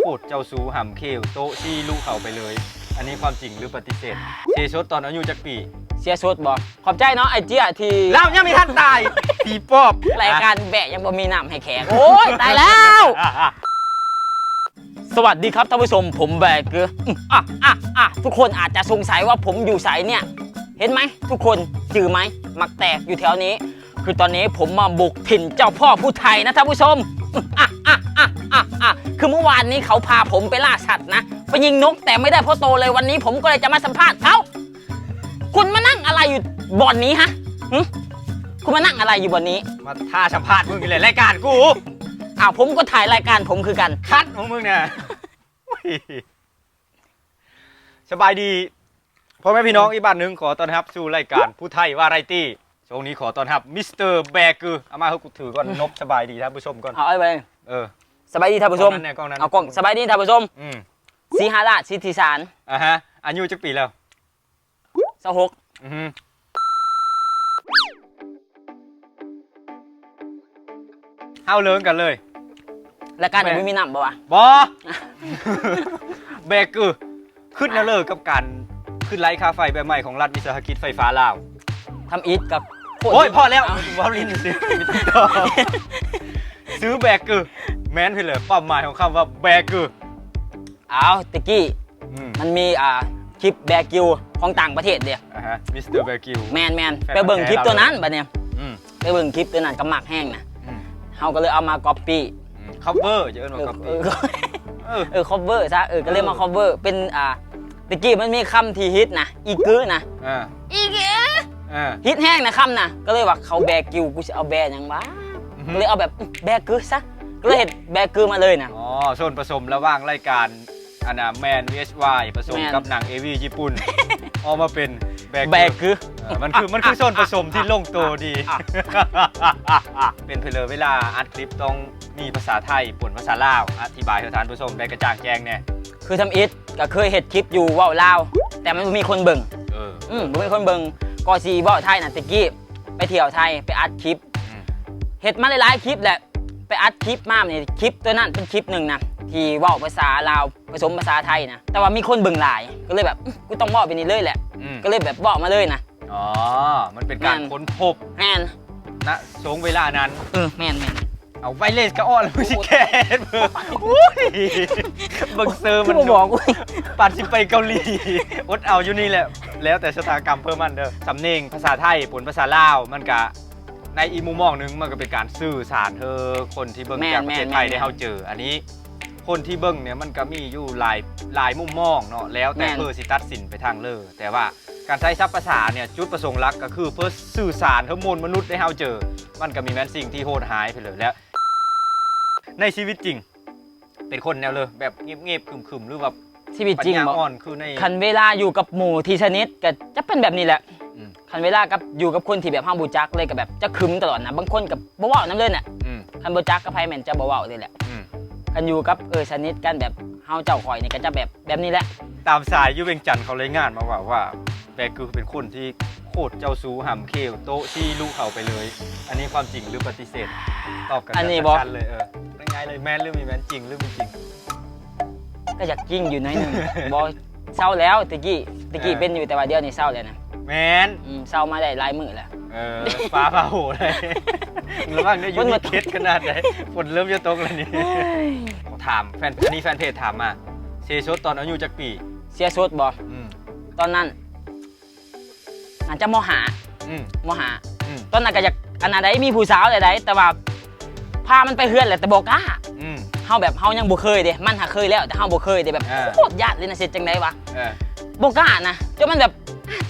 โคตรเจ้าสูห่ำเคลโตะซี่ลูกเขาไปเลย อันนี้ความจริงหรือปฏิเสธเชชดตอนอายุจักปีเสียสุดบอกขอบใจเนาะไอเจียทีแล้วยังมีท่านตายปีปอบรายการแบะยังบ่มีน้ำให้แขกโอ้ยตายแล้ว สวัสดีครับท่านผู้ชมผมแบกเกออะอะอะทุกคนอาจจะสงสัยว่าผมอยู่สายเนี่ย เห็นไหมทุกคนจือไหมมักแตกอยู่แถวนี้ คือตอนนี้ผมมาบุกถิ่นเจ้าพ่อผู้ไทยนะท่านผู้ชมอืมอะอะ อะอะอะคือเมื่อวานนี้เขาพาผมไปล่าสัตว์นะไปยิงนกแต่ไม่ได้เพราะโตเลยวันนี้ ผมก็เลยจะมาสัมภาษณ์เขาคุณมานั่งอะไรอยู่บ่อนนี้ฮะหึคุณมานั่งอะไรอยู่บ่อนนี้มาท่าสัมภาษณ์มึงอีกเลยรายการกูอ้าวผมก็ถ่ายรายการผมคือกัน คัดของมึงเนี่ยอุ้ยสบายดีพ่อแม่พี่น้องอีกบ้านหนึ่งขอต้อนรับสู่รายการผู้ไทยวาไรตี้ช่วงนี้ขอต้อนรับมิสเตอร์แบกือเอามาให้กูถือก่อนนบสบายดีท่านผู้ชมก่อน เอาไอ้ไปเออ สบายดีท่านผู้ชม กล้องนั้นเนี่ยกล้องนั้น เอากล้องสบายดีท่านผู้ชมอืมสีหาราชสิทธิสารอะฮะอายุจักปีแล้ว สหกอือฮึเฮาเลิงกันเลยรายการแม่ไม่มีน้ำบ่วะบอแบกือขึ้นนะเลิกกับการขึ้นไลค์ค่าไฟแบบใหม่ของรัฐวิสาหกิจไฟฟ้าลาว ทำอีทกับโคตรโอ้ยพอแล้วเาวอลลินซื้อไม่ต้องต่อซื้อแบกือ แม้นไปเลยเป้าหมายของคำว่าแบกือเอาตะกี้อืมมันมีอ่าคลิปแบกิวของต่างประเทศเดียอะฮะมิสเตอร์แบกิว แมนแมนแฟนไปเบิ่งพันธุ์คลิปแท้ตัวนั้นเราเลยบัดเนี่ยอืมไปเบิ่งคลิปตัวนั้นกับหมักแห้งนะอืมเฮาก็เลยเอามาก๊อปปี้คัฟเวอร์จะเอิ้นเอว่าอคัฟเวเอออร์เออ เออคอเวอร์ซะเออก็เลยมาเออคอเวอร์เป็นอ่าตะกี้มันมีคำที่ฮิตนะอีกือนะอ่า อีกืออ่า ฮิตแห้งนะคำนะก็เลยว่าเขาแบกิวกูจะเอาแบหยังวะอือฮึ ก็เลยเอาแบบแบกือซะ ก็เลยเห็นแบกือมาเลยนะ อ๋อส่วนผสมระหว่างรายการอันน่ะแมน VHY ผสมแมน กับหนังเอวีญี่ปุ่น ออกมาเป็นแบแบกือกือเออมันคือมันคือส่วนผสมที่ลงตัวดีอะเป็นเพลอเวลาอัดคลิปต้องมีภาษาไทยป่นภาษาลาว อธิบายให้ท่านผู้ชมได้กระจ่างแจ้งแน่คือทำอิทก็เคยเห็ดคลิปอยู่เว่าวลาว แต่มันบ่มีคนเบิ่ง เออ อืมบ่มีคนเบิ่งก็ซีเว่าวไทยน่ะตะกี้ ไปเที่ยวไทยไปอัดคลิปอืม เห็ดมาหลายๆคลิปแหละ ไปอัดคลิปมาเนี่ยคลิปตัวนั้นเป็นคลิปหนึ่งนะที่เว่าวภาษาลาวผสมภาษาไทยนะแต่ว่ามีคนเบิ่งหลาย ก็เลยแบบอื้อกูต้องเว่าวไปนี่เลยแหละ อืมก็เลยแบบเว่าวมาเลยนะ อ๋อ มันเป็นการแม่น ค้นพบแม่นณสงเวลานั้น เออแม่นแม่นเอาไวเลสก็อ้อนแล้วมึงสิแกนเบิ่งอุ้ยเบิ่งเซอร์มันคือบ่บอกกูปัดสิไปเกาหลีอดเอาอยู่นี่แหละ แล้วแต่ชะตากรรมเพิ่มมันเด้อสำเนียงภาษาไทยผลภาษาลาวมันก็ ในอีกมุมมองหนึงมันก็เป็นการสื่อสารเธอคนที่เบิ่งแม่นจากประเทศไทยแม่นได้เฮาเจอ อันนี้ คนที่เบิ่งเนี่ยมันก็มีอยู่หลายหลายมุมมองเนาะแล้วแต่แม่น เพื่อสิตัดสินไปทางเลอแต่ว่าการใช้ทรัพย์ภาษาเนี่ยจุดประสงค์หลักก็คือเพื่อสื่อสารทั้งมวลมนุษย์ได้เฮาเจอ มันก็มีแม้นสิ่งที่โหดหายไปเลยแล้ว ในชีวิตจริง เป็นคนแนวเลยแบบเงียบๆขึมๆหรือแบบชีวิตปัญจริงญาบอกอ่อนคือใน คันเวลาอยู่กับหมู่ที่สนิทก็จะเป็นแบบนี้แหละอืม คันเวลากับอยู่กับคนที่แบบห้ามบูจักเลยก็แบบจะขึมตลอดนะบางคนกับบ่เว้าน้ำเลยน่ะอืมคันบูจักกับไพแมนจะบ่เว้าเลยแหละอืมคันอยู่กับเออสนิทกันแบบเฮาเจ้าข่อยนี่ก็จะแบบแบบนี้แหละ ตามสายอยุเวงจันทร์เขาเลยงานมาว่าว่าแบกือเป็นคนที่โคตรเจ้าซูห่ำเคลโตะที่ลูกเขาไปเลย อันนี้ความจริงหรือปฏิเสธตอบกันอันนี้แบบบอกสั้นๆเลยเออง่ายๆเลยแม่นหรือมีแม่นจริงหรือไม่จริง ก็อยากกิ้งอยู่หน้อยหนึงบ่เศร้าแล้วตะกี้ตะกี้เออเป็นอยู่แต่ว่าเดี๋ยวนี้เศร้าแล้วนะ แม่นอืมเศร้ามาได้หลายมื้อแล้ว เออฟ้าผ่าโหเลยระวังเนี่ยอยูฝนนี่มาตกเคสขนาดไหนฝนเริ่มจะตกแล้วนี่ขอถามแฟนอันนี้แฟนเพจถามมาเซชดตอนอายุจักปีเสียสุดบ่อืมตอนนั้นอาจจะมหาอืมมหา อืมตอนนั้นก็อยากอันนั้นได้มีผู้สาวใดๆแต่ว่าพามันไปเฮือนแหละแต่บ่กล้าอืม เฮาแบบเฮายังบ่เคยเด้มันหาเคยแล้วแต่เฮาบ่เคยเด้แบบอ่า โคตรยากเลยนะเสร็จจังไดวะเออบ่กล้านะจนมันแบบ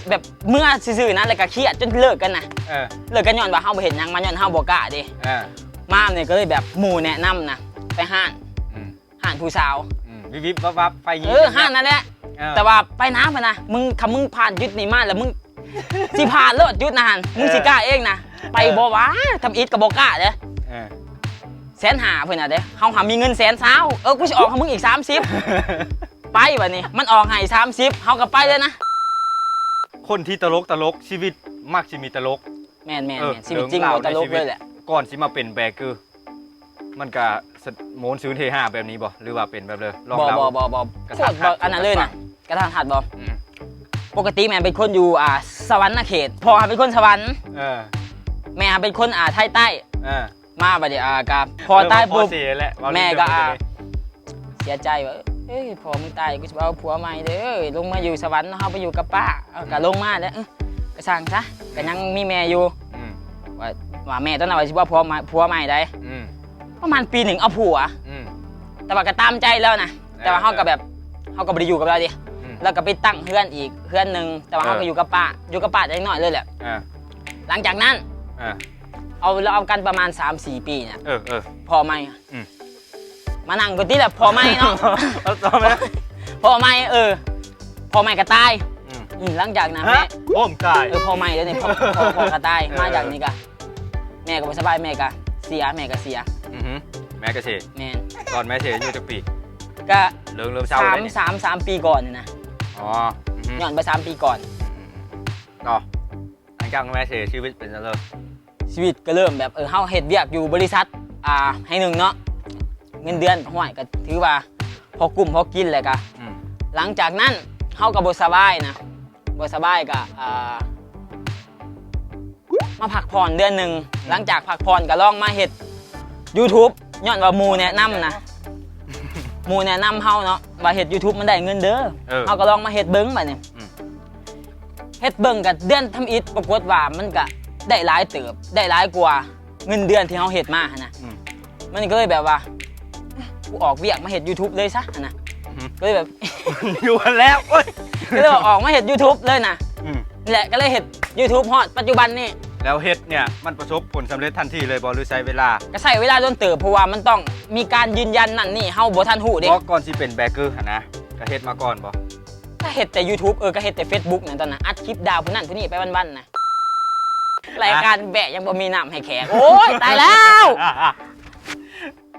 แบบเมื่อซื่อๆนะแล้วก็เครียดจนเลิกกันนะเออเลิกกันย้อนว่าเฮาบ่เห็นหยังมันย้อนเฮาบ่กล้าเด้เออมาเนี่ยก็เลยแบบหมู่แนะนำนะไปห้านอืมห้านผู้สาว อืมวิบวิบวับวับไฟยิงเออห้านนั่นแหละ เออ แต่ว่าไปน้ำพะนะ มึงคำมึงผ่านยุดนี้มาแล้วมึง สิผ่านเลิศยุดนะฮันมึงสิกล้าเองนะ ไปบ่วะทำอิฐกับบ่กล้าเด้เออแสนหาเพิ่นน่ะเด้เฮาหามีเงินแสนเช้าเออกูสิออกให้มึงอีก 30 ไปบัดนี้มันออกให้30เฮาก็ไปเลยนะ คนที่ตลกตลกชีวิตมักสิมีตลก แม่นแม่นเออแม่นชีวิตจริงเรื่องบ่ราวตลกในชีวิตเลยแหละ ก่อนสิมาเป็นแบกคือ มันก็สะโมนซื้อเทห้าแบบนี้บ่หรือว่าเป็นแบบเลยลองบอเล่าบอบอบอกระโคทัตดรบออันนั้นเลยฟันะงกระทันหัดบออืม ปกติแม่เป็นคนอยู่อ่าสวรรค์เขตพ่อเป็นคนสวรรค์เออแม่เป็นคนอ่าไทยใต้เออมาบัดเดี๋ยวอ่ากับพอใต้เริ่มปุ๊บพอเสียแล้วว่าแม่ก็เรื่องอ่าเป็นยังไงเสียใจว่าเอ้ย พอมึงตายกูจะเอาผัวใหม่เด้อลงมาอยู่สวรรค์เนาะเฮาไปอยู่กับป้าเอาก็ลงมาแล้วเอ้ยก็สั่งซะก็ยังมีแม่อยู่อืมว่าว่าแม่ตอนนั้นว่าสิว่าผัวใหม่ผัวใหม่ได้ อืมประมาณปีหนึ่งเอาผัว อืม แต่ว่าก็ตามใจแล้วนะ แต่ว่าเฮาก็แบบเฮาก็บ่ได้อยู่กับเราดิอืมแล้วก็ไปตั้งเฮือนอีกเฮือนหนึ่งแต่ว่าเออเขาก็อยู่กับป้าอยู่กับป้าได้น้อยเลยแหละ อ่าหลังจากนั้นอ่าเอาเราเอากันประมาณ 3-4 ปีเนี่ยเออเออ พอไม่อะอืม มานั่งก็ที่แหละพอไม่เนาะเอาต่อไหมพอไม่เออ พอไม่ก็ตายอืมอืมหลังจากนั้นฮะแม่โอ้มตายเออพอไม่แล้วนี่พอพอพอก็ตายเออมาจากนี้ก็แม่ก็บ่สบายแม่ก็เสียแม่ก็เสียอือหือแม่กระเฉดแม่นตอนแม่เฉดอายู่จะปีก็เริ่มเริ่มเศร้าสามแล้วนี่สามสามปีก่อนนี่นะอ๋ออือหือย้อนไปสามปีก่อนต่อหลังจากแม่เฉดชีวิตเป็นยังไงชีวิตก็เริ่มแบบเออเฮาเฮ็ดเวียกอยู่บริษัทอ่าให้หนึ่งเนาะ เงินเดือนห่วยก็ถือว่าพอกลุ่มพอกินเลยก็อืม หลังจากนั้นเฮาก็บ่สบายนะบ่สบายก็อ่ามาพักผ่อนเดือนหนึ่งหลังจากพักผ่อนก็ลองมาเฮ็ด YouTube ย้อนว่าหมู่แนะนำนะหมู่แนะนำเฮาเนาะว่าเฮ็ด YouTube มันได้เงินเด้อเออ เฮาก็ลองมาเฮ็ดเบิ่งบัดนี้อืม เฮ็ดเบิ่งก็เดือนทำอิฐปรากฏว่ามันก็ได้หลายเติบได้หลายกว่าเงินเดือนที่เฮาเฮ็ดมาหั่นน่ะอืม มันก็เลยแบบว่า กูออกเวียกมาเฮ็ด YouTube เลยซะหั่นน่ะอือหือก็เลยแบบ อยู่กันแล้วโอ๊ยก็เลยออกมาเฮ็ด YouTube เลยนะอืมนี่แหละก็เลยเฮ็ด YouTube ฮอดปัจจุบันนี่แล้วเฮ็ดเนี่ยมันประสบผลสำเร็จทันทีเลยบอหรือใช้เวลาก็ใช้เวลาโดนเติบเพราะว่ามันต้องมีการยืนยันนั่นนี่เฮาบ่ทันฮู้เด้เพราะก่อนสิเป็นแบกเกอร์หั่นนะก็เฮ็ดมาก่อนบ่ก็เฮ็ดแต่ YouTube เออก็เฮ็ดแต่ Facebook นั่นตอนนั้นอัดคลิปดาวผู้นั้นผู้นี้ไปวันๆนะรายการแบะยังบ่มีน้ำให้แขกโอ้ยตายแล้ว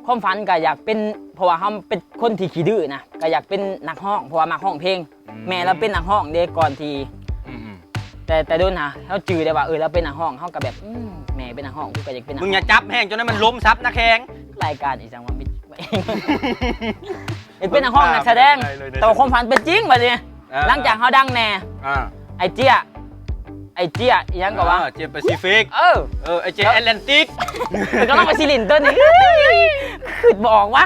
ความฝันก็อยากเป็นเพราะว่าเฮาเป็นคนที่ขี้ดื้อนะก็อยากเป็นนักร้องเพราะว่ามักร้องเพลง แม่เราเป็นนักร้องเด้ก่อนที่อืมอืมแต่แต่โดนนะเขาจือได้ว่าเออเราเป็นนักร้องเขาก็แบบอืมแม่เป็นนักร้องกูก็อยากเป็นนักมึร้งองอย่าจับแห้งจนนั้นมันล้มซับนะแข็งรายการอีจังว่าไม่อยากเป็นนักร้องนักแสดงได้เลยได้เลยแต่ว่าความฝันเป็นจริงบัดนี้อ่าหลังจากเขาดังแน่อ่าไอเจี้ย ไอเจี้ยอีหยังก็ว่าเจมแปซิฟิก เออ เออไอเจแอตแลนติกแต่ก็ต้องไปซิลินตัวนี้คือบอกว่า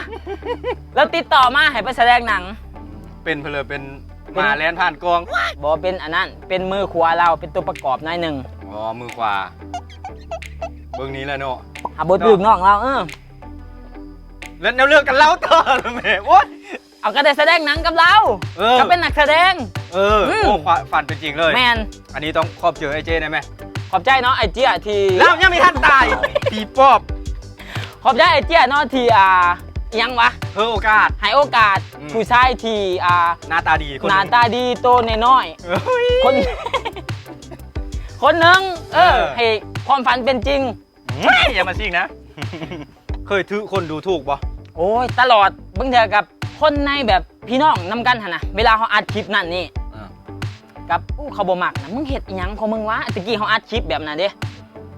แล้วติดต่อมาให้ไปแสดงหนัง เป็นเพลอเป็นเป็นมาแลนผ่านกอง บอกว่าเป็นอันนั้น เป็นมือขวาเราเป็นตัวประกอบหน้อยหนึ่งอ๋อ มือขวา เบื้องนี้แหละเนาะ หาบทปลูกน้องเราเออ แล้วแนวเรื่องกันเล่าต่อเลยแม่โอ๊ย เอาก็ได้แสดงหนังกับเราเออก็เป็นนักแสดง เอออืมโอ้ความฝันเป็นจริงเลย แมนอันนี้ต้องขอบเจอไอเจได้ไหมขอบใจเนาะไอเจี้ยที่แล้วยังไม่ทันตาย ผีปอบขอบใจไอเจี้ยเนาะที่อ่าอิหยังวะเพิ่มโอกาส ให้โอกาสอืม ผู้ชายที่อ่าหน้าตาดีคนหน้าตาดีโตน้อยเฮ้ย ๆคน คนหนึ่งเออเออ ให้ความฝันเป็นจริงไม่อย่ามาซิงนะ เคยถือคนดูถูกบ่โอ้ยตลอดบางเทีกับ คนในแบบพี่น้องนำกันหนนะเวลาเขาอัดคลิปนั่นนี่อ่า กับอู้เขาบ่มักนะมึงเห็ดอีหยังของมึงวะตะกี้เขาอัดคลิปแบบนั้นเด้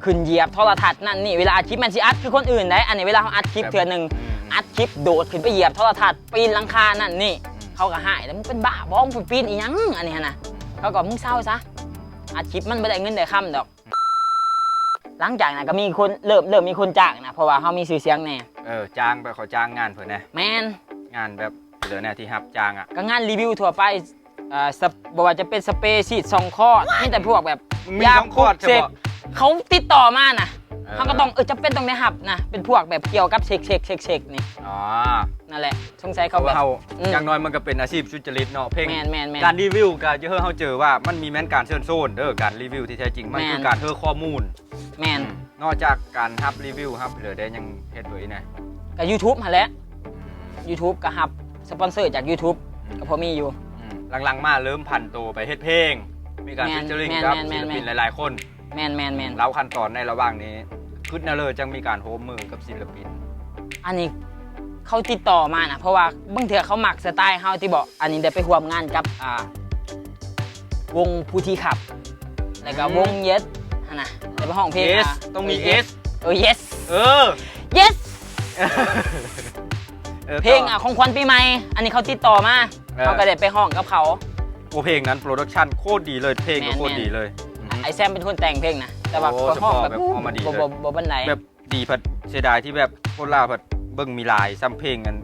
ขึ้นเหยียบโทรทัศน์นั่นนี่เวลาอัดคลิปมันสิอัดคือคนอื่นได้อันนี้เวลาเขาอัดคลิปเทื่อหนึงอืมอัดคลิปโดดขึ้นไปเหยียบโทรทัศน์ปีนหลังคานั่นนี่อืมเขาก็หายแล้วมึงเป็นบ้าบ้องงปีนอีหยังอันนี้นะเขาก็มึงเศร้าซะอัดคลิปมันไม่ได้เงินได้คำดอก หลังจากนั้นก็มีคนเริ่มเริ่มมีคนจ้างนะเพราะว่าเขามีชื่อเสียงแน่เออจ้างไปเขาจ้างงานเผื่อนะแมน งานแบบเหลือแน่ที่ฮับจ้างอะก็งานรีวิวทั่วไปอ่าสเปบอกว่าจะเป็นสเปรย์ฉีดซองคอดนี่แต่พวกแบบมึงมียาต้องคลอดเสใช่กปะเขาติดต่อมานะเขาก็ต้องเออจะเป็นตรงนี้หับนะเป็นพวกแบบเกี่ยวกับเช็คเช็คเช็คเช็คนี่อ๋อนั่นแหละสงสัยเขาเขาแบบเขาอืมอย่างน้อยมันก็เป็นอาชีพสุจริตเนาะเพลงแมนแมนแมนการรีวิวการจะเฮอเขาเจอว่ามันมีแม้นการเชิญโซนเด้อการรีวิวที่แท้จริงมันแม่นคือการเฮอข้อมูล แมนนอกจากการฮับรีวิวครับเหลือได้ยังเฮ็ดเว้ยนะ กับ YouTube มาแหล้ว YouTube ก็หับสปอนเซอร์จาก YouTube ก็พอมีอยู่อืมหลังๆ มาเริ่มพันตัวไปเฮ็ดเพลง มีการแม่นฟิชเจอริงแม่นกับแม่นศิลปินแม่นหลายๆคนแมนแมนแมนเล่าขั้นตอนในระหว่างนี้ขึ้นนาเลยจังมีการโฮมมือกับศิลปิน อันนี้เขาติดต่อมานะเพราะว่าบางเถื่อเขาหมักสไตล์เขาที่บอกอันนี้ได้ไปร่วมงานกับอ่าวงพูทีขับ แล้วก็วงเยสนะได้ไปห้องเพลงเอสอะต้องมีเอสเออ yes เออ yes ออเพลงอะของขวัญปีใหม่ อันนี้เขาติดต่อมาเออ เขาก็ได้ไปห้องกับเขา โอ้เพลงนั้นโปรดักชันโคตรดีเลยเพลงก็แม่นโคตรดีเลยอือฮึไอแซมเป็นคนแต่งเพลงนะแต่ว่าโอ้ก็ห้องเฉพาะแบบแบบเอามาดีเลยบ่บ่บ่บันไดแบบดีพัดเสียดายที่แบบคนลาวพัดเบิ่งมีลายซ้ำเพลงกัน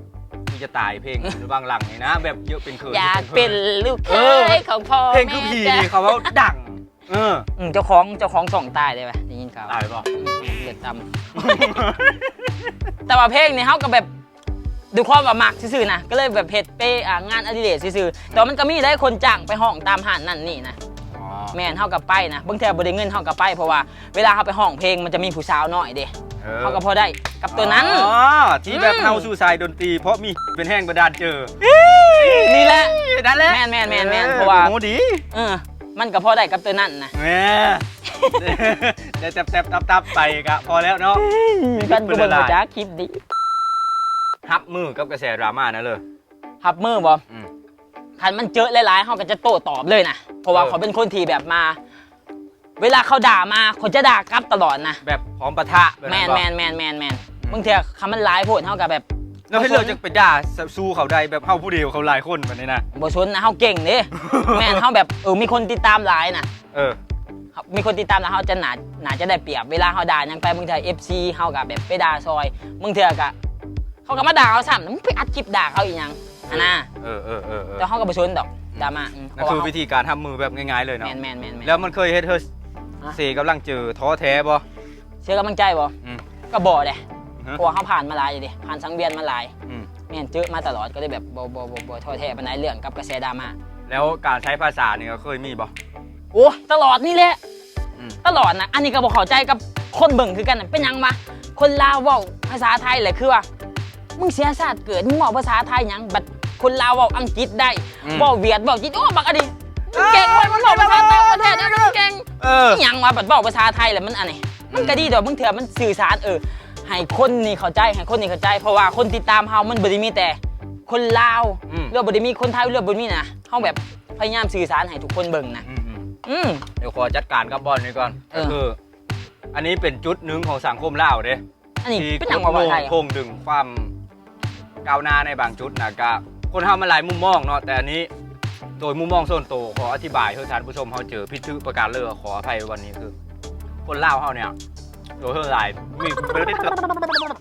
ที่จะตายเพลง หรือบางหลังนี่นะ แบบเยอะเป็นเคยอยากเป็นลูกเคเออยของพ่อเพลงคือผีแม่นี่เขาว่าดัง เอออืมเจ้าของเจ้าของส่องตายได้ไหมได้ยินข่าวตายป่ะ อืมเลือดตำแต่ว่าเพลงนี่เขาก็แบบ ดูความว่ามักซื่อๆนะก็เลยแบบเพจไปอ่างานอดิเรกซื่อๆแต่ว่ามันก็มีได้คนจ้างไปห้องตามห้านนั่นนี่นะอ๋อแม่นเฮากับไปนะบางทีบ่ได้เงินเฮากับไปเพราะว่าเวลาเฮาไปห้องเพลงมันจะมีผู้สาวน้อยเด้ออเฮาก็พอได้กับตัวนั้น อ๋อที่แบบอืม เฮาสู่สายดนตรี เพราะมีเป็นแห้งบันดาลเจอนี่แหละ นั่นแหละแม่นแม่นแม่นแม่นเพราะว่า โอ้ดีเออมันก็พอได้กับตัวนั้นนะแหม่ได้แตบๆตับๆไปกะพอแล้วเนาะกันกูเบิ่งว่าจ้าคลิปดิ ฮับมือกับกระแสดราม่านั่นเลยหับมือบ่อืมคันมันเจอหลายๆเฮาก็จะโต้ตอบเลยนะเพราะว่าเออ เขาเป็นคนที่แบบมา เวลาเขาด่ามาเขาจะด่ากลับตลอดนะแบบพร้อมปะทะบบแมนบ่แมนแมนแมนแมนบางทีคำมันหลายโพดเฮาก็แบบแล้วให้เราจะไปด่าสู้เขาได้แบบเฮาผู้เดียวเขาหลายคนแบบนี้นะบ่ชนนะเฮาเก่งเด้แม่นเฮาแบบเออมีคนติดตามหลายนะเออมีคนติดตามแล้วเขาจะหนาหนาจะได้เปรียบเวลาเขาด่ายังไปบางทีเอฟซีเขากับแบบไปด่าซอยบางทีก็ เขาก็มาด่าเขาซ้ำมึงไปอัดคลิปด่าเขาอีกยังอันน่ะเออเออเออเออแต่เขาก็ไปชนดอกดราม่าอืมเพนั่นราะคือว่าวิธีการทำมือแบบง่ายๆเลยแมเนาะนแมนแมนแมน แล้วมันเคยเฮ็ดเธอฮะ เสกำลังเจอท้อแท้บ่เชื่อกำลังใจบ่อืมก็บ่เลยฮะเพราะว่าเขาผ่านมาหลายอยู่ดิผ่านสังเวียนมาหลายอืมแม่นเจอมาตลอดก็เลยแบบบ่บ่บ่บ่ท้อแท้ปานใดเรื่องกับกระแสดราม่าแล้วการใช้ภาษานี่ก็เคยมีบ่ โอ้ตลอดนี่แหละ อืม ตลอดนะอันนี้ก็บ่เข้าใจกับคนเบิ่งคือกันน่ะเป็นหยังวะคนลาวเว้าภาษาไทยเลยคือว่า มึงเสียชาติเกิดมึงเว้าภาษาไทยหยังบัดคนลาวเว้าอังกฤษได้อืมเว้าเวียดเว้าจีนโอ้บักอันนี้มึงเก่งเว้ยมึงเว้าภาษาต่างประเทศได้มึงเก่ง เออ อิหยังวะบัดเว้าภาษาไทยแหละมันอันนี้มันก็ดีดอกมึงเถื่อมันสื่อสารเออให้คนนี่เข้าใจให้คนนี่เข้าใจ เพราะว่าคนติดตามเฮามันบ่ได้มีแต่ คนลาวอืม เรื่องบ่ได้มีคนไทยเรื่องบ่ได้มีนะเฮาแบบพยายามสื่อสารให้ทุกคนเบิ่งนะอืมอืมอืม เดี๋ยวขอจัดการกับบอลนี้ก่อนเอก็อ คือ อันนี้เป็นจุดหนึ่งของสังคมลาวเด้อันนี้ที่เป็นหยังว่าโลว่ากไทยคงดึงความ ก้าวหน้าในบางจุดนะก็คนเฮามันหลายมุมมองเนาะแต่อันนี้โดยมุมมองส่วนตัวขออธิบายให้ท่านผู้ชมเฮาเจอพิธีประการเลิกขออภัยวันนี้คือ คนเล่าเฮาเนี่ยโดยเท่าหลายมี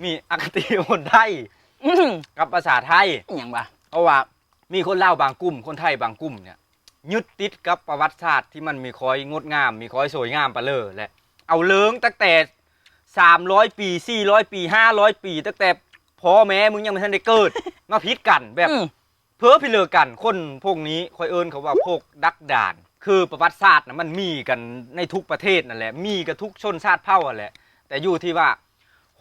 มีอคติคนไทยกับภาษาไทยอิหยังวะเพราะว่ามีคนเล่าบางกลุ่ม คนไทยบางกลุ่มเนี่ยยึดติดกับประวัติศาสตร์ที่มันมีคอยงดงาม มีคอยสวยงามไปเลยแหละเอาเลิงตั้งแต่300ปี400ปี500ปี ตั้งแต่ พ่อแม่มึงยังไม่ทันได้เกิด มาพิดกันแบบอืมเพ้อพิเลอกัน คนพวกนี้คอยเอิญเขาว่าพวกดักดาน คือประวัติศาสตร์นะมันมีกันในทุกประเทศนั่นแหละ มีกับทุกชนชาติเผ่าอะแหละ แต่อยู่ที่ว่า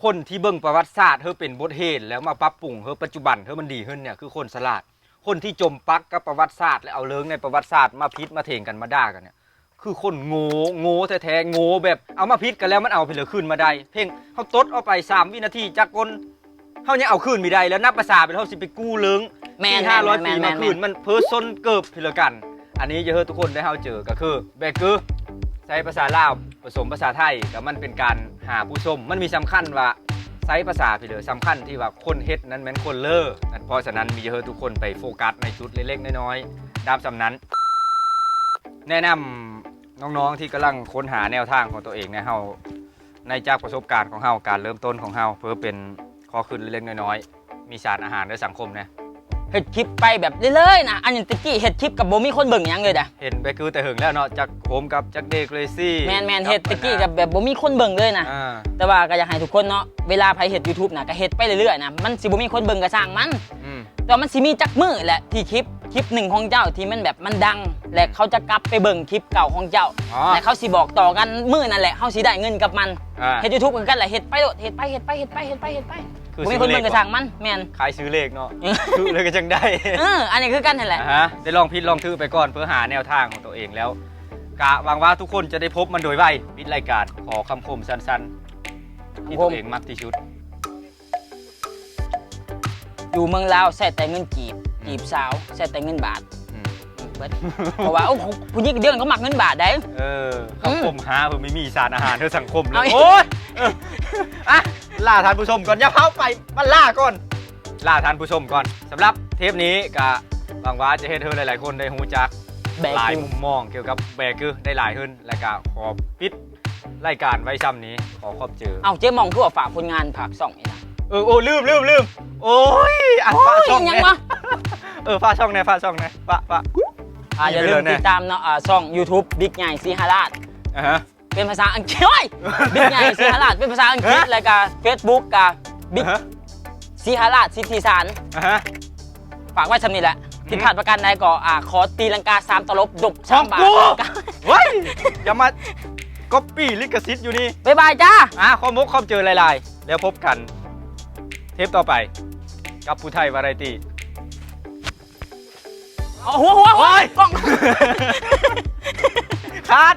คนที่เบิ่งประวัติศาสตร์เธอเป็นบทเหตุแล้วมาปรับปรุงเธอปัจจุบันเธอมันดีขึ้นเนี่ยคือคนสลาด คนที่จมปักกับประวัติศาสตร์ และเอาเลิงในประวัติศาสตร์มาพิษมาเถงกันมาด่ากันเนี่ยคือคนโง่โง่แท้ๆโง่แบบเอามาพิษกันแล้วมันเอาไปเหลือคืนมาได้ เพ่งเขาตดเอาไปสามวินาทีจากคน เขายังเอาคืนไม่ได้แล้วนับภาษาเป็นเขาสิไปกู้เลิงแม่นสี่ห้าร้อยแม่ปีนแม่มานคืนแม่นมันเพ้อซนเกิบพิเลกัน อันนี้จะให้ทุกคนได้เฮาเจอก็คือแบกคือใช้ภาษาลาวผสมภาษาไทยกับมันเป็นการหาผู้ชมมันมีสำคัญว่าใช้ภาษาพิเลสำคัญที่ว่าคนเฮ็ดนั้นแม่นคนเลอนั่นเพราะฉะนั้นมีจะให้ทุกคนไปโฟกัสในจุดเล็กๆน้อยๆตามสำนั้น แนะนำน้องๆที่กำลังค้นหาแนวทางของตัวเองในเฮาในจากประสบการณ์ของเฮาการเริ่มต้นของเฮาเพื่อเป็น ข้อขึ้นเล็กๆน้อยๆ มีสารอาหารในสังคมนะเฮ็ดคลิปไปแบบเรื่อยๆนะอันนี้ตะกี้เฮ็ดคลิปกับบ่มีคนเบิ่งหยังเลยนะเห็นไปคือแต่หึงแล้วเนาะจากผมกับจากเดกเลซี่แมนแมนเฮ็ดตะกี้กับแบบบ่มีคนเบิ่งเลยนะ อ่าแต่ว่าก็อยากให้ทุกคนเนาะเวลาไผเฮ็ด YouTube นะก็เฮ็ดไปเรื่อยๆนะมันสิบ่มีคนเบิ่งก็สร้างมัน อืมแต่ว่ามันสิมีจักมือแหละที่คลิปคลิปหนึ่งของเจ้าที่มันแบบมันดัง และเขาจะกลับไปเบิ่งคลิปเก่าของเจ้าอ๋อและเขาสิบอกต่อกันมือนั่นแหละเขาสิได้เงินกับมันอ่าเฮ็ด YouTube คือกันแหละเฮ็ดไปโลดเฮ็ดไปเฮ็ดไปเฮ็ดไปเฮ็ดไปเฮ็ดไป คือบ่มีคนเบิ่งก็สร้างมันแม่น ขายซื้อเลขเนาะคือเลยก็จังได้เอออันนี้คือกันนั่นแหละ อ่าฮะได้ลองพิดลองทื่อไปก่อนเพื่อหาแนวทางของตัวเองแล้วกะหวังว่าทุกคนจะได้พบมันโดยไวปิดรายการขอคำคมสั้นๆที่คำคม ตัวเองมักที่สุด อยู่เมืองลาวใช้แต่เงินกีบกีบสาวใช้แต่เงินบาทอืมเบิดเพราะว่าโอ้ผู้หญิงเดือนเขามักเงินบาทได้ เออคำคมหาเพื่อไม่มีสารอาหารเธอสังคมเลเอายอีก โอ้ยเอออะล่าท่านผู้ชมก่อนอย่าเพ้าไปมันล่าก่อนล่าท่านผู้ชมก่อนสำหรับเทปนี้ก็หวังว่าจะเห็นเธอหลาย ๆ คนได้หูจักแบกหลายคือมุมมองเกี่ยวกับแบกคือได้หลายขึ้นและก็ขอปิดรายการไว้ซ้ำนี้ขอขอบเจอ เอาเจ๊มองคือว่าฝากผลงานผักส่องอีกนะเออโอ้ลืมลืมลืมโอ้ยอะโอ้ฝายช่องยังเนี่วะเออฝาช่องเนี่ยฝาช่องเนี่ยฝาฝาอ่าอย่าลืมไปเลยนะติดตามเนาะอ่าช่อง YouTube บิ๊กใหญ่สีหราชอะฮะ เป็นภาษาอังกฤษโอ้ยบิ๊กใหญ่สีหราชเป็นภาษาอังกฤษฮะแล้วก็เฟซบุ๊กกับบิ๊กอะฮะสีหราชสิทธิสารอะฮะฝากไว้สำนี้แหละผิดพลาดประการใดก็อ่าขอตีลังกาสามตลบดบช่องสามบาทกูเฮ้ยอย่ามาก๊อปปี้ลิขสิทธิ์อยู่นี่บ๊ายบายจ้าอะข้อมุกข้อเจอหลายๆ แล้วพบกัน เทปต่อไป กับผู้ไทยวาไรตี้เอาหัวหัวหัวโอ้ยกล้องคัด